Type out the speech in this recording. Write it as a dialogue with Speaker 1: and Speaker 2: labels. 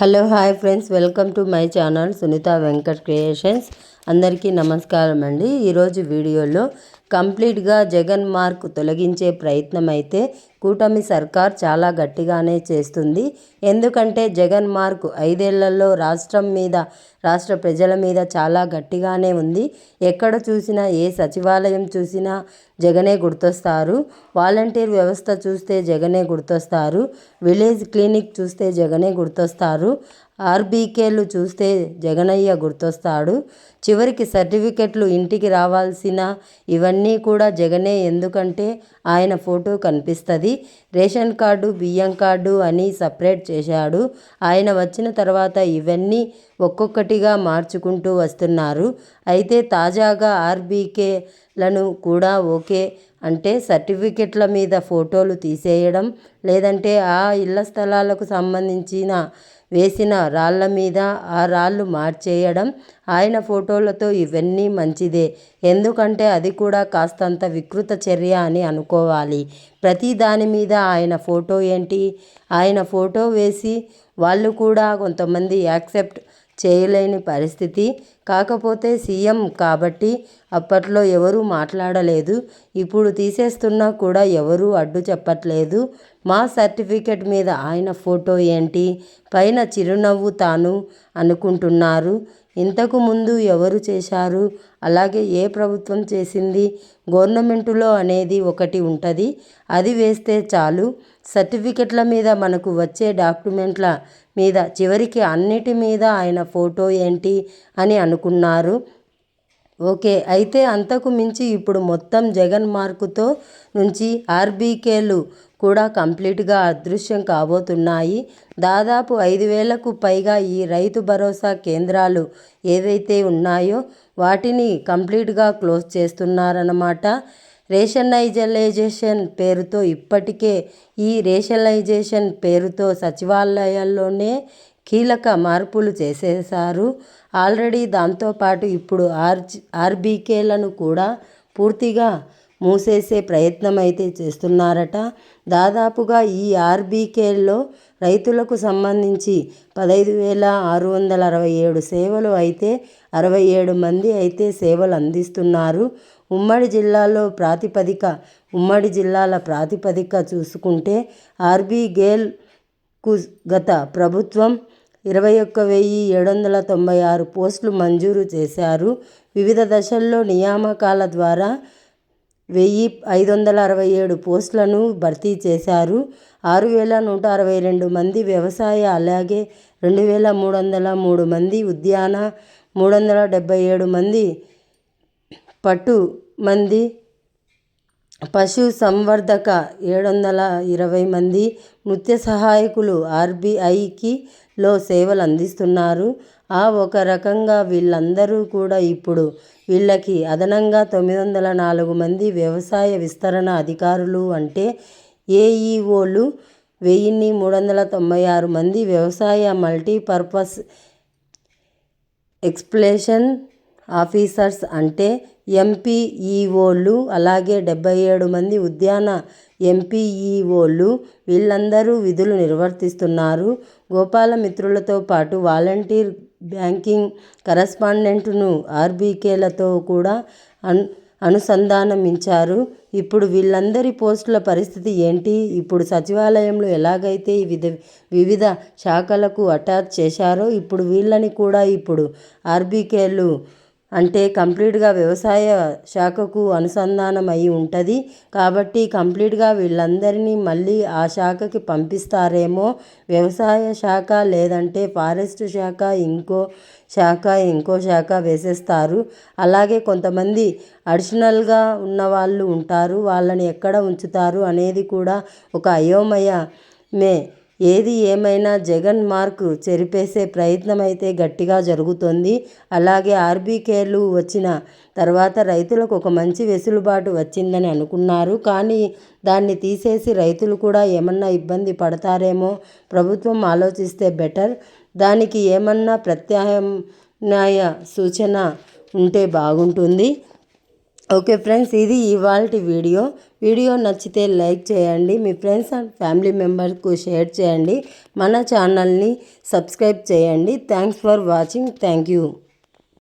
Speaker 1: Hello hi friends. Welcome to my channel Sunitha Venkat creations. అందరికీ నమస్కారం అండి ఈరోజు వీడియోలో కంప్లీట్గా జగన్ మార్క్ తొలగించే ప్రయత్నం అయితే కూటమి సర్కార్ చాలా గట్టిగానే చేస్తుంది. ఎందుకంటే జగన్ మార్క్ ఐదేళ్ళలో రాష్ట్రం మీద రాష్ట్ర ప్రజల మీద చాలా గట్టిగానే ఉంది. ఎక్కడ చూసినా ఏ సచివాలయం చూసినా జగనే గుర్తొస్తారు. వాలంటీర్ వ్యవస్థ చూస్తే జగనే గుర్తొస్తారు. విలేజ్ క్లినిక్ చూస్తే జగనే గుర్తొస్తారు. ఆర్బీకేలు చూస్తే జగనయ్య గుర్తొస్తాడు. చివరికి సర్టిఫికెట్లు ఇంటికి రావాల్సిన ఇవన్నీ కూడా జగనే ఎందుకంటే ఆయన ఫోటో కనిపిస్తుంది. రేషన్ కార్డు బియ్యం కార్డు అని సపరేట్ చేశాడు. ఆయన వచ్చిన తర్వాత ఇవన్నీ ఒక్కొక్కటిగా మార్చుకుంటూ వస్తున్నారు. అయితే తాజాగా ఆర్బీకేలను కూడా ఓకే అంటే సర్టిఫికెట్ల మీద ఫోటోలు తీసేయడం లేదంటే ఆ ఇళ్ళ స్థలాలకు సంబంధించిన వేసిన రాళ్ళ మీద ఆ రాళ్ళు మార్చేయడం ఆయన ఫోటోలతో ఇవన్నీ మంచిదే. ఎందుకంటే అది కూడా కాస్తంత వికృత చర్య అని అనుకోవాలి. ప్రతి దాని మీద ఆయన ఫోటో ఏంటి? ఆయన ఫోటో వేసి వాళ్ళు కూడా కొంతమంది యాక్సెప్ట్ చేయలేని పరిస్థితి. కాకపోతే సీఎం కాబట్టి అప్పట్లో ఎవరూ మాట్లాడలేదు. ఇప్పుడు తీసేస్తున్నా కూడా ఎవరూ అడ్డు చెప్పట్లేదు. మా సర్టిఫికెట్ మీద ఆయన ఫోటో ఏంటి? పైన చిరునవ్వు తాను అనుకుంటున్నారు. ఇంతకు ముందు ఎవరు చేశారు? అలాగే ఏ ప్రభుత్వం చేసింది? గవర్నమెంటులో అనేది ఒకటి ఉంటుంది. అది వేస్తే చాలు. సర్టిఫికెట్ల మీద మనకు వచ్చే డాక్యుమెంట్ల మీద చివరికి అన్నిటి మీద ఆయన ఫోటో ఏంటి అని అనుకున్నారు. ఓకే అయితే అంతకు మించి ఇప్పుడు మొత్తం జగన్ మార్కుతో నుంచి ఆర్బీకేలు కూడా కంప్లీట్గా అదృశ్యం కాబోతున్నాయి. దాదాపు ఐదు వేలకు పైగా ఈ రైతు భరోసా కేంద్రాలు ఏవైతే ఉన్నాయో వాటిని కంప్లీట్గా క్లోజ్ చేస్తున్నారన్నమాట. రేషనైజలైజేషన్ పేరుతో ఇప్పటికే ఈ రేషనలైజేషన్ పేరుతో సచివాలయాల్లోనే కీలక మార్పులు చేసేశారు. ఆల్రెడీ దాంతోపాటు ఇప్పుడు ఆర్ ఆర్బీకేలను కూడా పూర్తిగా మూసేసే ప్రయత్నం అయితే చేస్తున్నారట. దాదాపుగా ఈ ఆర్బీకేల్లో రైతులకు సంబంధించి పదహైదు వేల ఆరు వందల అరవై ఏడు సేవలు అయితే అరవై ఏడు మంది అయితే సేవలు అందిస్తున్నారు. ఉమ్మడి జిల్లాలో ప్రాతిపదిక ఉమ్మడి జిల్లాల ప్రాతిపదిక చూసుకుంటే ఆర్బీగేల్కు గత ప్రభుత్వం ఇరవై ఒక్క వెయ్యి ఏడు వందల తొంభై ఆరు పోస్టులు మంజూరు చేశారు. వివిధ దశల్లో నియామకాల ద్వారా వెయ్యి ఐదు వందల అరవై ఏడు పోస్టులను భర్తీ చేశారు. ఆరు వేల నూట అరవై రెండు మంది వ్యవసాయ అలాగే రెండు వేల మూడు వందల మూడు మంది ఉద్యాన మూడు వందల డెబ్బై ఏడు మంది పట్టు మంది పశు సంవర్ధక ఏడు వందల ఇరవై మంది నృత్య సహాయకులు ఆర్బీఐకి లో సేవలు అందిస్తున్నారు. ఆ ఒక రకంగా వీళ్ళందరూ కూడా ఇప్పుడు వీళ్ళకి అదనంగా తొమ్మిది వందల నాలుగు మంది వ్యవసాయ విస్తరణ అధికారులు అంటే ఏఈఓలు వెయ్యిన్ని మూడు వందల తొంభై ఆరు మంది వ్యవసాయ మల్టీపర్పస్ ఎక్స్ప్లేషన్ ఆఫీసర్స్ అంటే ఎంపీఈఓలు అలాగే డెబ్బై ఏడు మంది ఉద్యాన ఎంపీఈఓలు వీళ్ళందరూ విధులు నిర్వర్తిస్తున్నారు. గోపాల మిత్రులతో పాటు వాలంటీర్ బ్యాంకింగ్ కరస్పాండెంట్ను ఆర్బీకేలతో కూడా అన్ అనుసంధానమించారు. ఇప్పుడు వీళ్ళందరి పోస్టుల పరిస్థితి ఏంటి? ఇప్పుడు సచివాలయంలో ఎలాగైతే వివిధ వివిధ శాఖలకు అటాచ్ చేశారో ఇప్పుడు వీళ్ళని కూడా ఇప్పుడు ఆర్బీకేలు అంటే కంప్లీట్గా వ్యవసాయ శాఖకు అనుసంధానం అయి ఉంటుంది. కాబట్టి కంప్లీట్గా వీళ్ళందరినీ మళ్ళీ ఆ శాఖకి పంపిస్తారేమో వ్యవసాయ శాఖ లేదంటే ఫారెస్ట్ శాఖ ఇంకో శాఖ ఇంకో శాఖ వేసేస్తారు. అలాగే కొంతమంది అడిషనల్గా ఉన్న వాళ్ళు ఉంటారు. వాళ్ళని ఎక్కడ ఉంచుతారు అనేది కూడా ఒక అయోమయమే ఏది ఏమైనా జగన్ మార్క్ చెరిపేసే ప్రయత్నం అయితే గట్టిగా జరుగుతుంది. అలాగే ఆర్బీకేలు వచ్చిన తర్వాత రైతులకు ఒక మంచి వెసులుబాటు వచ్చిందని అనుకున్నారు. కానీ దాన్ని తీసేసి రైతులు కూడా ఏమన్నా ఇబ్బంది పడతారేమో ప్రభుత్వం ఆలోచిస్తే బెటర్. దానికి ఏమన్నా ప్రత్యామ్నాయ సూచన ఉంటే బాగుంటుంది. ఓకే ఫ్రెండ్స్ ఇది ఇవాళ వీడియో. వీడియో నచ్చితే లైక్ చేయండి మీ ఫ్రెండ్స్ అండ్ ఫ్యామిలీ మెంబర్స్కు షేర్ చేయండి మన ఛానల్ని సబ్స్క్రైబ్ చేయండి. Thanks for watching. Thank you.